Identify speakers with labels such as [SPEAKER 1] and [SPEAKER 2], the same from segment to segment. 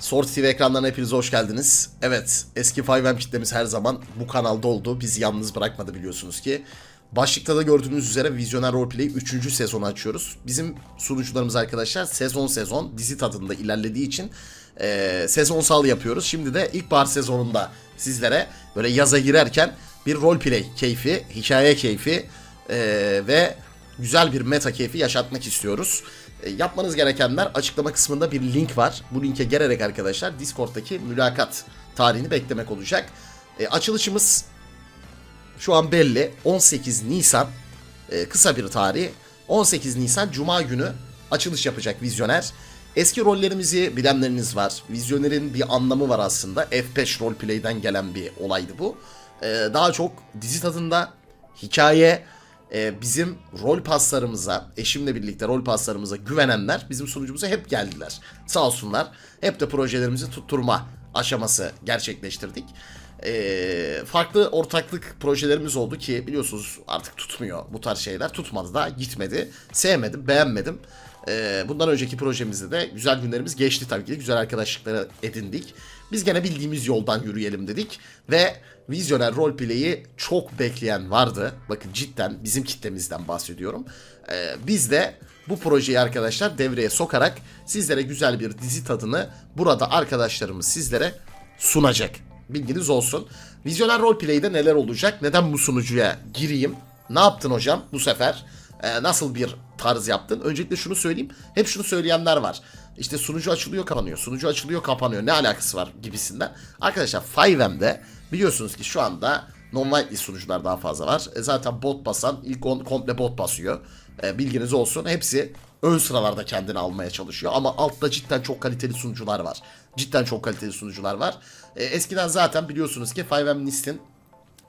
[SPEAKER 1] Sort TV ekranlarına hepiniz hoş geldiniz. Evet, eski 5M kitlemiz her zaman bu kanalda oldu. Bizi yalnız bırakmadı biliyorsunuz ki. Başlıkta da gördüğünüz üzere Vizyoner Roleplay 3. sezonu açıyoruz. Bizim sunucularımız arkadaşlar sezon sezon dizi tadında ilerlediği için eee sezonsal yapıyoruz. Şimdi de ilkbahar sezonunda sizlere böyle yaza girerken bir roleplay keyfi, hikaye keyfi eee, ve güzel bir meta keyfi yaşatmak istiyoruz. E, yapmanız gerekenler açıklama kısmında bir link var. Bu linke gelerek arkadaşlar Discord'daki mülakat tarihini beklemek olacak. E, açılışımız şu an belli. 18 Nisan e, kısa bir tarih. 18 Nisan Cuma günü açılış yapacak Vizyoner. Eski rollerimizi bilenleriniz var. Vizyoner'in bir anlamı var aslında. F5 roleplay'den gelen bir olaydı bu. E, daha çok dizi tadında hikaye, e, bizim rol paslarımıza, eşimle birlikte rol paslarımıza güvenenler bizim sunucumuza hep geldiler. Sağ olsunlar. Hep de projelerimizi tutturma aşaması gerçekleştirdik. E, farklı ortaklık projelerimiz oldu ki biliyorsunuz artık tutmuyor bu tarz şeyler. Tutmadı da gitmedi. Sevmedim, beğenmedim. E, bundan önceki projemizde de güzel günlerimiz geçti tabii ki. Güzel arkadaşlıkları edindik. Biz gene bildiğimiz yoldan yürüyelim dedik. Ve Vizyoner Roleplay'i çok bekleyen vardı. Bakın cidden bizim kitlemizden bahsediyorum. Ee, biz de bu projeyi arkadaşlar devreye sokarak sizlere güzel bir dizi tadını burada arkadaşlarımız sizlere sunacak. Bilginiz olsun. Vizyoner Roleplay'de neler olacak? Neden bu sunucuya gireyim? Ne yaptın hocam bu sefer? Ee, nasıl bir tarz yaptın? Öncelikle şunu söyleyeyim. Hep şunu söyleyenler var. İşte sunucu açılıyor kapanıyor. Sunucu açılıyor kapanıyor. Ne alakası var gibisinden. Arkadaşlar 5M'de biliyorsunuz ki şu anda non-whitelist sunucular daha fazla var. E zaten bot basan ilk on, komple bot basıyor. E, bilginiz olsun. Hepsi ön sıralarda kendini almaya çalışıyor. Ama altta cidden çok kaliteli sunucular var. Cidden çok kaliteli sunucular var. E, eskiden zaten biliyorsunuz ki 5M List'in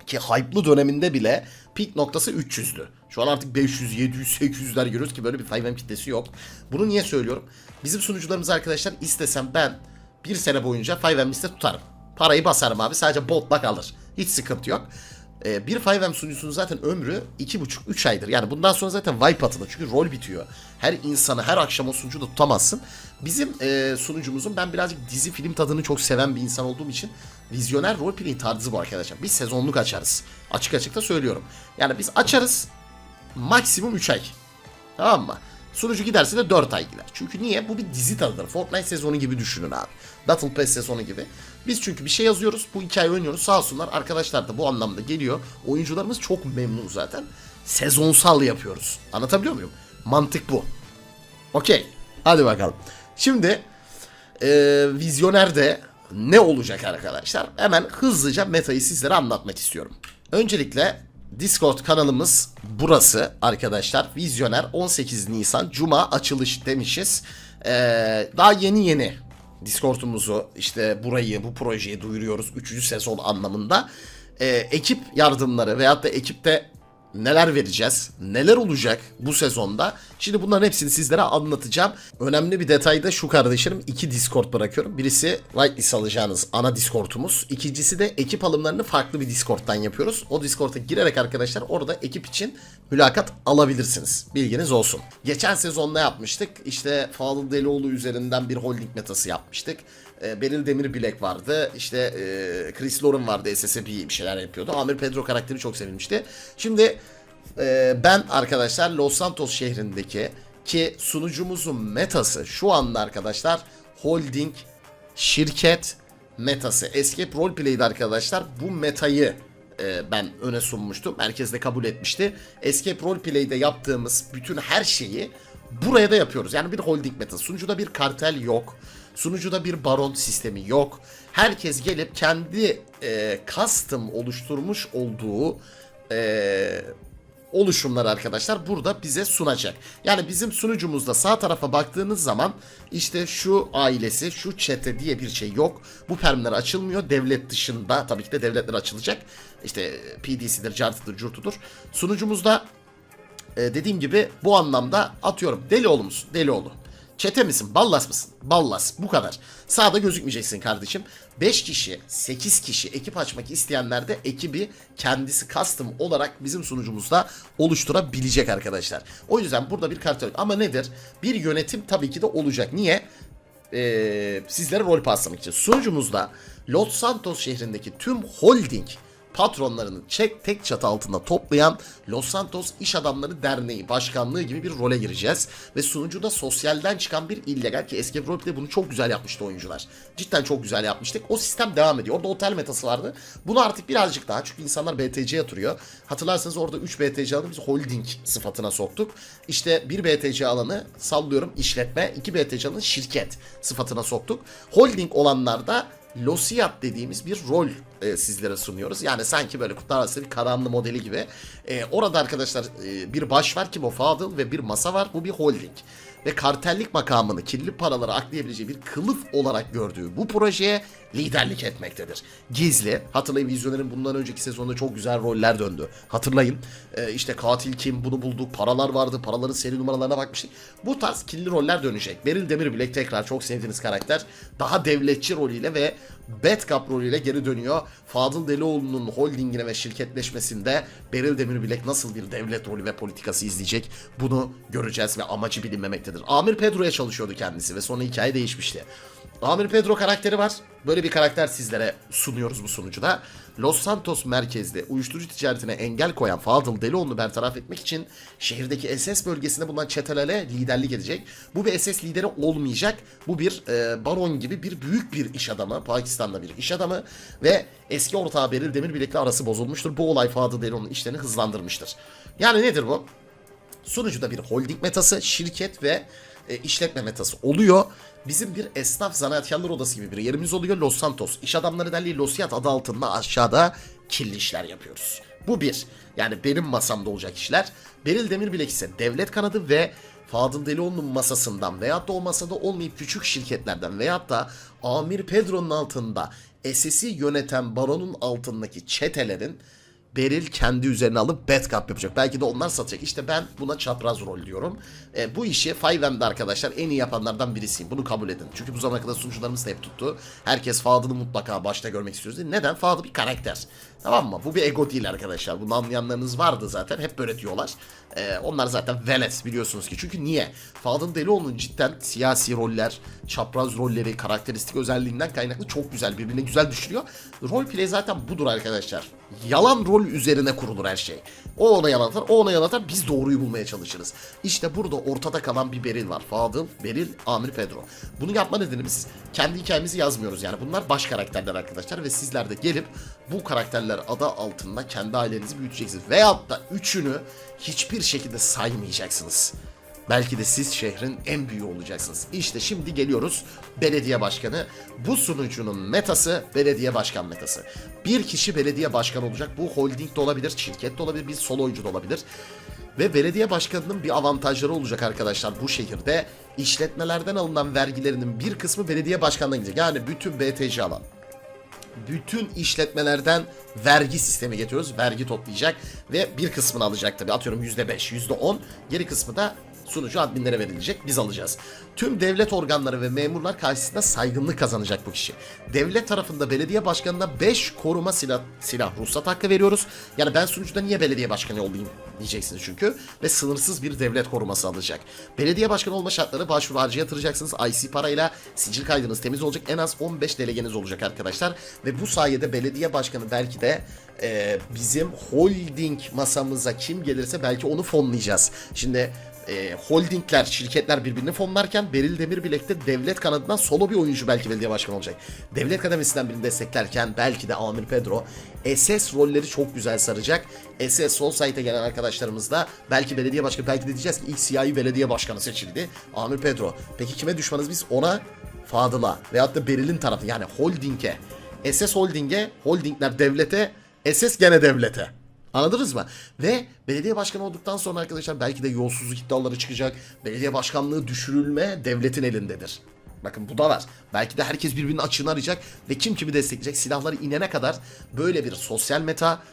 [SPEAKER 1] ki hype'lı döneminde bile peak noktası 300'dü. Şu an artık 500, 700, 800'ler görüyoruz ki böyle bir 5M kitlesi yok. Bunu niye söylüyorum? Bizim sunucularımız arkadaşlar istesem ben bir sene boyunca 5M liste tutarım. Parayı basarım abi sadece botla kalır. Hiç sıkıntı yok. Ee, bir 5M sunucusunun zaten ömrü 2,5-3 aydır. Yani bundan sonra zaten wipe atılır. Çünkü rol bitiyor. Her insanı her akşam o sunucuda tutamazsın. Bizim e, sunucumuzun ben birazcık dizi film tadını çok seven bir insan olduğum için vizyoner roleplay tarzı bu arkadaşlar. Biz sezonluk açarız. Açık açık da söylüyorum. Yani biz açarız maksimum 3 ay. Tamam mı? Sunucu giderse de 4 ay gider. Çünkü niye? Bu bir dizi tadıdır. Fortnite sezonu gibi düşünün abi. Battle Pass sezonu gibi. Biz çünkü bir şey yazıyoruz. Bu hikaye oynuyoruz. Sağ olsunlar arkadaşlar da bu anlamda geliyor. Oyuncularımız çok memnun zaten. Sezonsal yapıyoruz. Anlatabiliyor muyum? Mantık bu. Okey. Hadi bakalım. Şimdi e, Vizyoner'de ne olacak arkadaşlar? Hemen hızlıca metayı sizlere anlatmak istiyorum. Öncelikle Discord kanalımız burası arkadaşlar. Vizyoner 18 Nisan Cuma açılış demişiz. Ee, daha yeni yeni Discord'umuzu işte burayı bu projeyi duyuruyoruz 3. sezon anlamında. Ee, ekip yardımları veyahut da ekipte neler vereceğiz, neler olacak bu sezonda. Şimdi bunların hepsini sizlere anlatacağım. Önemli bir detay da şu kardeşlerim. iki Discord bırakıyorum. Birisi whitelist alacağınız ana Discord'umuz. İkincisi de ekip alımlarını farklı bir Discord'dan yapıyoruz. O Discord'a girerek arkadaşlar orada ekip için mülakat alabilirsiniz. Bilginiz olsun. Geçen sezon ne yapmıştık? İşte Fadıl Delioğlu üzerinden bir holding metası yapmıştık. E, Beril Demirbilek vardı. İşte e, Chris Lauren vardı. SSB bir şeyler yapıyordu. Amir Pedro karakteri çok sevilmişti. Şimdi e, ben arkadaşlar Los Santos şehrindeki ki sunucumuzun metası şu anda arkadaşlar holding şirket metası. Escape Roleplay'de arkadaşlar bu metayı e, ben öne sunmuştum. Herkes de kabul etmişti. Escape Roleplay'de yaptığımız bütün her şeyi buraya da yapıyoruz. Yani bir holding metası. Sunucuda bir kartel yok. Sunucuda bir baron sistemi yok. Herkes gelip kendi e, custom oluşturmuş olduğu e, oluşumlar arkadaşlar burada bize sunacak. Yani bizim sunucumuzda sağ tarafa baktığınız zaman işte şu ailesi, şu çete diye bir şey yok. Bu permler açılmıyor. Devlet dışında tabii ki de devletler açılacak. İşte PDC'dir, cartıdır, curtudur. Sunucumuzda e, dediğim gibi bu anlamda atıyorum Delioğlu musun? Delioğlu. Çete misin? Ballas mısın? Ballas. Bu kadar. Sağda gözükmeyeceksin kardeşim. 5 kişi, 8 kişi ekip açmak isteyenler de ekibi kendisi custom olarak bizim sunucumuzda oluşturabilecek arkadaşlar. O yüzden burada bir kartel ama nedir? Bir yönetim tabii ki de olacak. Niye? e, sizlere rol paslamak için. Sunucumuzda Los Santos şehrindeki tüm holding patronlarını çek tek çatı altında toplayan Los Santos İş Adamları Derneği Başkanlığı gibi bir role gireceğiz. Ve sunucuda sosyalden çıkan bir illegal ki Escape Roleplay bunu çok güzel yapmıştı oyuncular. Cidden çok güzel yapmıştık. O sistem devam ediyor. Orada otel metası vardı. Bunu artık birazcık daha çünkü insanlar BTC yatırıyor. Hatırlarsanız orada 3 BTC alanı biz holding sıfatına soktuk. İşte bir BTC alanı sallıyorum işletme, 2 BTC alanı şirket sıfatına soktuk. Holding olanlarda Losiyat dediğimiz bir rol e, sizlere sunuyoruz. Yani sanki böyle Kurtlar Vadisi bir karanlı modeli gibi. E, orada arkadaşlar e, bir baş var ki o Fadıl ve bir masa var. Bu bir holding. Ve kartellik makamını kirli paraları aklayabileceği bir kılıf olarak gördüğü bu projeye liderlik etmektedir. Gizli. Hatırlayın Vizyoner'in bundan önceki sezonda çok güzel roller döndü. Hatırlayın. E, işte katil kim bunu bulduk. Paralar vardı. Paraların seri numaralarına bakmıştık. Bu tarz kirli roller dönecek. Beril Demirbilek tekrar çok sevdiğiniz karakter. Daha devletçi rolüyle ve Bad Cop rolüyle geri dönüyor. Fadıl Delioğlu'nun holdingine ve şirketleşmesinde Beril Demirbilek nasıl bir devlet rolü ve politikası izleyecek bunu göreceğiz ve amacı bilinmemektedir. Amir Pedro'ya çalışıyordu kendisi ve sonra hikaye değişmişti. Amir Pedro karakteri var. Böyle bir karakter sizlere sunuyoruz bu sunucuda. Los Santos merkezli uyuşturucu ticaretine engel koyan Fadıl Delioğlu'nu bertaraf etmek için şehirdeki SS bölgesinde bulunan çetelere liderlik edecek. Bu bir SS lideri olmayacak. Bu bir e, baron gibi bir büyük bir iş adamı. Pakistan'da bir iş adamı ve eski ortağı Beril Demirbilek'le arası bozulmuştur. Bu olay Fadıl Delioğlu'nun işlerini hızlandırmıştır. Yani nedir bu? Sunucuda bir holding metası, şirket ve e, işletme metası oluyor. Bizim bir esnaf zanaatkarlar odası gibi bir yerimiz oluyor. Los Santos. İş Adamları Derneği Losiyat adı altında aşağıda kirli işler yapıyoruz. Bu bir. Yani benim masamda olacak işler. Beril Demirbilek ise devlet kanadı ve Fadıl Delioğlu'nun masasından veyahut da o masada olmayıp küçük şirketlerden veyahut da Amir Pedro'nun altında SS'i yöneten baronun altındaki çetelerin Beril kendi üzerine alıp bad cup yapacak. Belki de onlar satacak. İşte ben buna çapraz rol diyorum. E, bu işi 5M'de arkadaşlar en iyi yapanlardan birisiyim. Bunu kabul edin. Çünkü bu zamana kadar sunucularımız da hep tuttu. Herkes Fadıl'ı mutlaka başta görmek istiyoruz. Neden? Fadıl bir karakter. Tamam mı? Bu bir ego değil arkadaşlar. Bunu anlayanlarınız vardı zaten. Hep böyle diyorlar. E, onlar zaten velet biliyorsunuz ki. Çünkü niye? Fadıl Delioğlu'nun cidden siyasi roller, çapraz rolleri, karakteristik özelliğinden kaynaklı çok güzel. Birbirine güzel düşürüyor. Roleplay zaten budur arkadaşlar. Yalan rol üzerine kurulur her şey. O ona yalan atar, o ona yalan atar. Biz doğruyu bulmaya çalışırız. İşte burada ortada kalan bir Beril var. Fadıl, Beril, Amir Pedro. Bunu yapma nedenimiz kendi hikayemizi yazmıyoruz yani. Bunlar baş karakterler arkadaşlar ve sizler de gelip bu karakterler adı altında kendi ailenizi büyüteceksiniz. Veyahut da üçünü hiçbir şekilde saymayacaksınız. Belki de siz şehrin en büyüğü olacaksınız. İşte şimdi geliyoruz belediye başkanı. Bu sunucunun metası belediye başkan metası. Bir kişi belediye başkanı olacak. Bu holding de olabilir, şirket de olabilir, bir solo oyuncu da olabilir. Ve belediye başkanının bir avantajları olacak arkadaşlar bu şehirde. işletmelerden alınan vergilerinin bir kısmı belediye başkanına gidecek. Yani bütün BTC alan, bütün işletmelerden vergi sistemi getiriyoruz. Vergi toplayacak ve bir kısmını alacak tabii. Atıyorum %5, %10. Geri kısmı da sunucu adminlere verilecek. Biz alacağız. Tüm devlet organları ve memurlar karşısında saygınlık kazanacak bu kişi. Devlet tarafında belediye başkanına 5 koruma silah, silah ruhsat hakkı veriyoruz. Yani ben sunucuda niye belediye başkanı olayım diyeceksiniz çünkü. Ve sınırsız bir devlet koruması alacak. Belediye başkanı olma şartları başvuru harcı yatıracaksınız. IC parayla sicil kaydınız temiz olacak. En az 15 delegeniz olacak arkadaşlar. Ve bu sayede belediye başkanı belki de e, bizim holding masamıza kim gelirse belki onu fonlayacağız. Şimdi e, holdingler, şirketler birbirini fonlarken Beril Demirbilek de devlet kanadından solo bir oyuncu belki belediye başkanı olacak. Devlet kademesinden birini desteklerken belki de Amir Pedro SS rolleri çok güzel saracak. SS sol site'e gelen arkadaşlarımız da belki belediye başkanı belki de diyeceğiz ki ilk siyahi belediye başkanı seçildi. Amir Pedro. Peki kime düşmanız biz? Ona Fadıl'a veyahut da Beril'in tarafı yani holding'e. SS holding'e, holdingler devlete, SS gene devlete. Anladınız mı? Ve belediye başkanı olduktan sonra arkadaşlar belki de yolsuzluk iddiaları çıkacak. Belediye başkanlığı düşürülme devletin elindedir. Bakın bu da var. Belki de herkes birbirinin açığını arayacak ve kim kimi destekleyecek. Silahları inene kadar böyle bir sosyal meta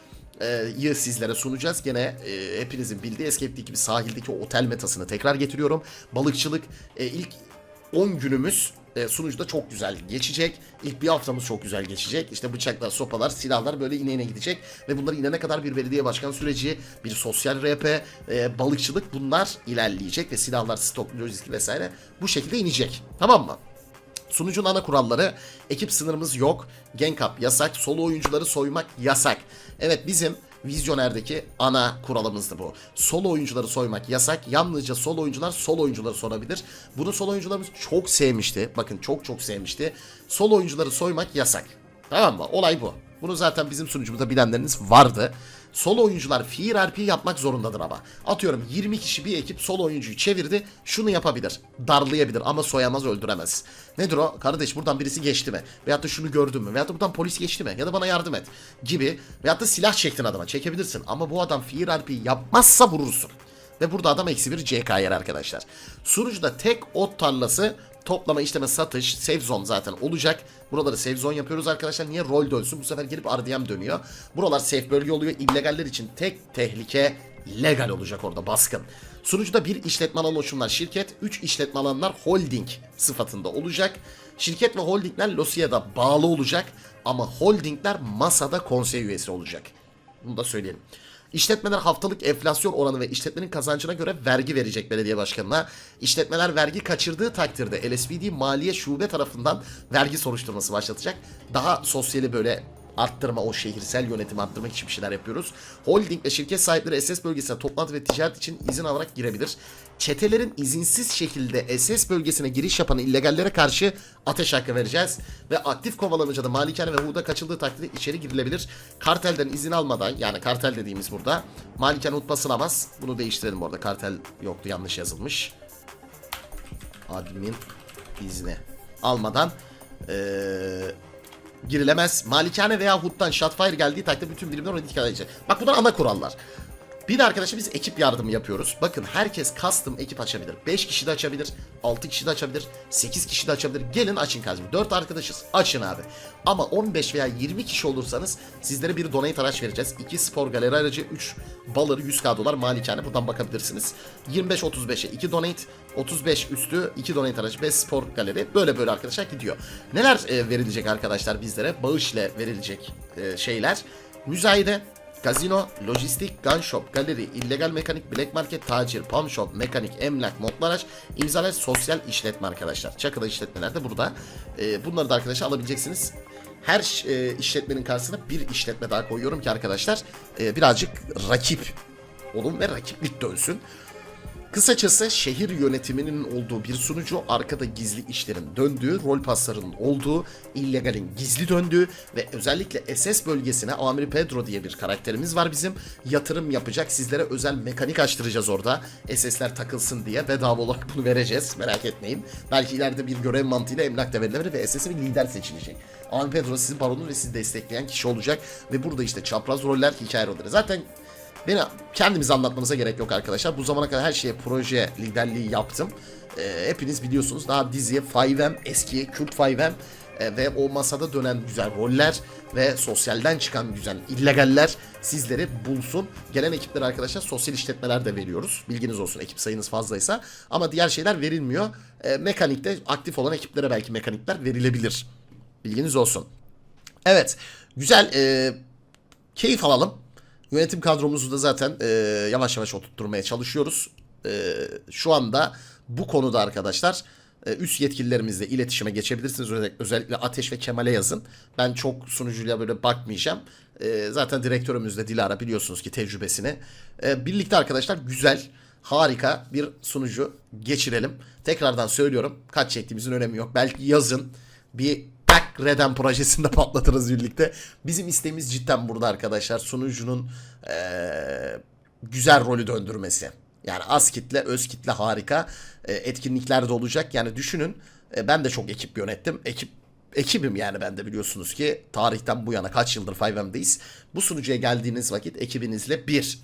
[SPEAKER 1] e, sizlere sunacağız. Gene e, hepinizin bildiği Escape'deki gibi sahildeki o otel metasını tekrar getiriyorum. Balıkçılık e, ilk 10 günümüz e, sunucuda çok güzel geçecek. İlk bir haftamız çok güzel geçecek. İşte bıçaklar, sopalar, silahlar böyle ine gidecek. Ve bunlar inene kadar bir belediye başkan süreci, bir sosyal RP, e, balıkçılık bunlar ilerleyecek. Ve silahlar, stok, lojistik vesaire bu şekilde inecek. Tamam mı? Sunucunun ana kuralları ekip sınırımız yok. Gank up yasak. Solo oyuncuları soymak yasak. Evet bizim Vizyoner'deki ana kuralımızdı bu. Solo oyuncuları soymak yasak. Yalnızca solo oyuncular solo oyuncuları sorabilir. Bunu solo oyuncularımız çok sevmişti. Bakın çok çok sevmişti. Solo oyuncuları soymak yasak. Tamam mı? Olay bu. Bunu zaten bizim sunucumuzda bilenleriniz vardı. Solo oyuncular Fear RP yapmak zorundadır ama. Atıyorum 20 kişi bir ekip solo oyuncuyu çevirdi. Şunu yapabilir. Darlayabilir ama soyamaz öldüremez. Nedir o? Kardeş buradan birisi geçti mi? Veyahut da şunu gördün mü? Veyahut da buradan polis geçti mi? Ya da bana yardım et. Gibi. Veyahut da silah çektin adama. Çekebilirsin. Ama bu adam Fear RP yapmazsa vurursun. Ve burada adam eksi bir CK yer arkadaşlar. Sunucuda tek ot tarlası toplama, işleme, satış, save zone zaten olacak. Buraları save zone yapıyoruz arkadaşlar. Niye rol dönsün? Bu sefer gelip RDM dönüyor. Buralar safe bölge oluyor. İllegaller için tek tehlike legal olacak orada baskın. Sunucuda bir işletme alanı oluşumlar şirket, 3 işletme alanlar holding sıfatında olacak. Şirket ve holdingler LOSIA'da bağlı olacak ama holdingler masada konsey üyesi olacak. Bunu da söyleyelim. İşletmeler haftalık enflasyon oranı ve işletmenin kazancına göre vergi verecek belediye başkanına. İşletmeler vergi kaçırdığı takdirde LSPD Maliye Şube tarafından vergi soruşturması başlatacak. Daha sosyali böyle arttırma o şehirsel yönetimi arttırmak için bir şeyler yapıyoruz. Holding ve şirket sahipleri SS bölgesine toplantı ve ticaret için izin alarak girebilir. Çetelerin izinsiz şekilde SS bölgesine giriş yapan illegallere karşı ateş hakkı vereceğiz. Ve aktif kovalamacada malikane ve huda kaçıldığı takdirde içeri girilebilir. Kartelden izin almadan yani kartel dediğimiz burada malikane hut basılamaz. Bunu değiştirelim orada kartel yoktu yanlış yazılmış. Admin izni almadan eee girilemez. Malikane veya HUD'dan shotfire geldiği takdirde bütün birimler ona dikkat edecek. Bak bunlar ana kurallar. Bir de arkadaşlar biz ekip yardımı yapıyoruz. Bakın herkes custom ekip açabilir. 5 kişi de açabilir. 6 kişi de açabilir. 8 kişi de açabilir. Gelin açın kardeşim. 4 arkadaşız. Açın abi. Ama 15 veya 20 kişi olursanız sizlere bir donate araç vereceğiz. 2 spor galeri aracı, 3 balır 100k dolar malikane. Buradan bakabilirsiniz. 25-35'e 2 donate. 35 üstü 2 donate aracı 5 spor galeri. Böyle böyle arkadaşlar gidiyor. Neler e, verilecek arkadaşlar bizlere? Bağış ile verilecek e, şeyler. Müzayede, Gazino, lojistik, gun shop, galeri, illegal mekanik, black market, tacir, pawn shop, mekanik, emlak, modlar aç, imzalar, sosyal işletme arkadaşlar. Çakıda işletmeler de burada. Ee, bunları da arkadaşlar alabileceksiniz. Her e, işletmenin karşısına bir işletme daha koyuyorum ki arkadaşlar e, birazcık rakip olun ve rakiplik dönsün. Kısacası şehir yönetiminin olduğu bir sunucu, arkada gizli işlerin döndüğü, rol paslarının olduğu, illegalin gizli döndüğü ve özellikle SS bölgesine Amiri Pedro diye bir karakterimiz var bizim. Yatırım yapacak, sizlere özel mekanik açtıracağız orada. SS'ler takılsın diye bedava olarak bunu vereceğiz, merak etmeyin. Belki ileride bir görev mantığıyla emlak verilebilir ve SS'e bir lider seçilecek. Amiri Pedro sizin baronunuz ve sizi destekleyen kişi olacak ve burada işte çapraz roller, hikaye rolleri. Zaten Beni kendimize anlatmanıza gerek yok arkadaşlar. Bu zamana kadar her şeye proje liderliği yaptım. Ee, hepiniz biliyorsunuz daha diziye 5M, eski Kürt 5M e, ve o masada dönen güzel roller ve sosyalden çıkan güzel illegaller sizleri bulsun. Gelen ekiplere arkadaşlar sosyal işletmeler de veriyoruz. Bilginiz olsun ekip sayınız fazlaysa. Ama diğer şeyler verilmiyor. E, mekanikte aktif olan ekiplere belki mekanikler verilebilir. Bilginiz olsun. Evet. Güzel. E, keyif alalım. Yönetim kadromuzu da zaten e, yavaş yavaş oturtturmaya çalışıyoruz. E, şu anda bu konuda arkadaşlar e, üst yetkililerimizle iletişime geçebilirsiniz. Özellikle, Ateş ve Kemal'e yazın. Ben çok sunucuyla böyle bakmayacağım. E, zaten direktörümüz de Dilara biliyorsunuz ki tecrübesini. E, birlikte arkadaşlar güzel, harika bir sunucu geçirelim. Tekrardan söylüyorum kaç çektiğimizin önemi yok. Belki yazın bir Tak Redem projesinde patlatırız birlikte. Bizim isteğimiz cidden burada arkadaşlar. Sunucunun eee, güzel rolü döndürmesi. Yani az kitle, öz kitle harika. E, etkinlikler de olacak. Yani düşünün e, ben de çok ekip yönettim. Ekip ekibim yani ben de biliyorsunuz ki tarihten bu yana kaç yıldır 5M'deyiz. Bu sunucuya geldiğiniz vakit ekibinizle bir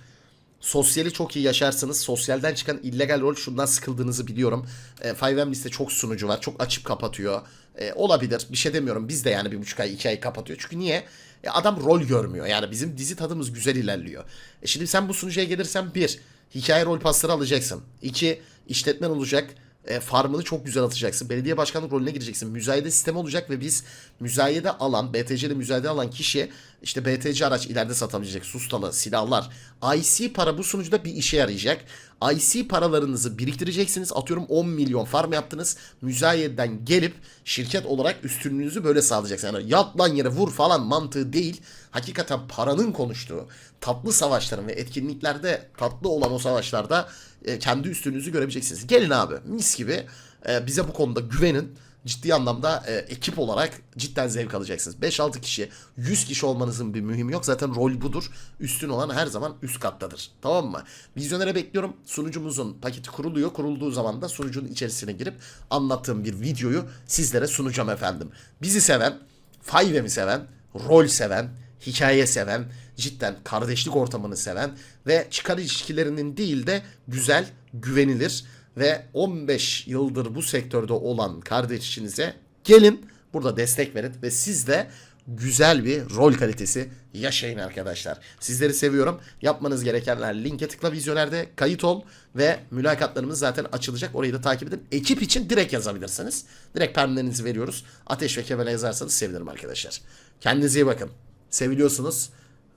[SPEAKER 1] Sosyali çok iyi yaşarsınız. Sosyalden çıkan illegal rol şundan sıkıldığınızı biliyorum. E, 5M liste çok sunucu var. Çok açıp kapatıyor. E, olabilir. Bir şey demiyorum. Biz de yani bir buçuk ay iki ay kapatıyor. Çünkü niye? E, adam rol görmüyor. Yani bizim dizi tadımız güzel ilerliyor. E, şimdi sen bu sunucuya gelirsen bir, hikaye rol pasları alacaksın. İki, işletmen olacak. e, farmını çok güzel atacaksın. Belediye başkanlık rolüne gireceksin. Müzayede sistemi olacak ve biz müzayede alan, BTC'de müzayede alan kişi işte BTC araç ileride satabilecek sustalı, silahlar. IC para bu sunucuda bir işe yarayacak. IC paralarınızı biriktireceksiniz. Atıyorum 10 milyon farm yaptınız. Müzayeden gelip şirket olarak üstünlüğünüzü böyle sağlayacaksınız. Yani yat lan yere vur falan mantığı değil. Hakikaten paranın konuştuğu tatlı savaşların ve etkinliklerde tatlı olan o savaşlarda e, kendi üstünüzü görebileceksiniz. Gelin abi mis gibi e, bize bu konuda güvenin. Ciddi anlamda e, ekip olarak cidden zevk alacaksınız. 5-6 kişi, 100 kişi olmanızın bir mühimi yok. Zaten rol budur. Üstün olan her zaman üst kattadır. Tamam mı? Vizyonere bekliyorum. Sunucumuzun paketi kuruluyor. Kurulduğu zaman da sunucunun içerisine girip anlattığım bir videoyu sizlere sunacağım efendim. Bizi seven, 5M'i seven, rol seven, hikaye seven, cidden kardeşlik ortamını seven ve çıkar ilişkilerinin değil de güzel, güvenilir ve 15 yıldır bu sektörde olan kardeşinize gelin burada destek verin ve siz de güzel bir rol kalitesi yaşayın arkadaşlar. Sizleri seviyorum. Yapmanız gerekenler linke tıkla vizyonerde kayıt ol ve mülakatlarımız zaten açılacak. Orayı da takip edin. Ekip için direkt yazabilirsiniz. Direkt permlerinizi veriyoruz. Ateş ve Kemal'e yazarsanız sevinirim arkadaşlar. Kendinize iyi bakın. Seviliyorsunuz.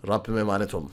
[SPEAKER 1] Rabbime emanet olun.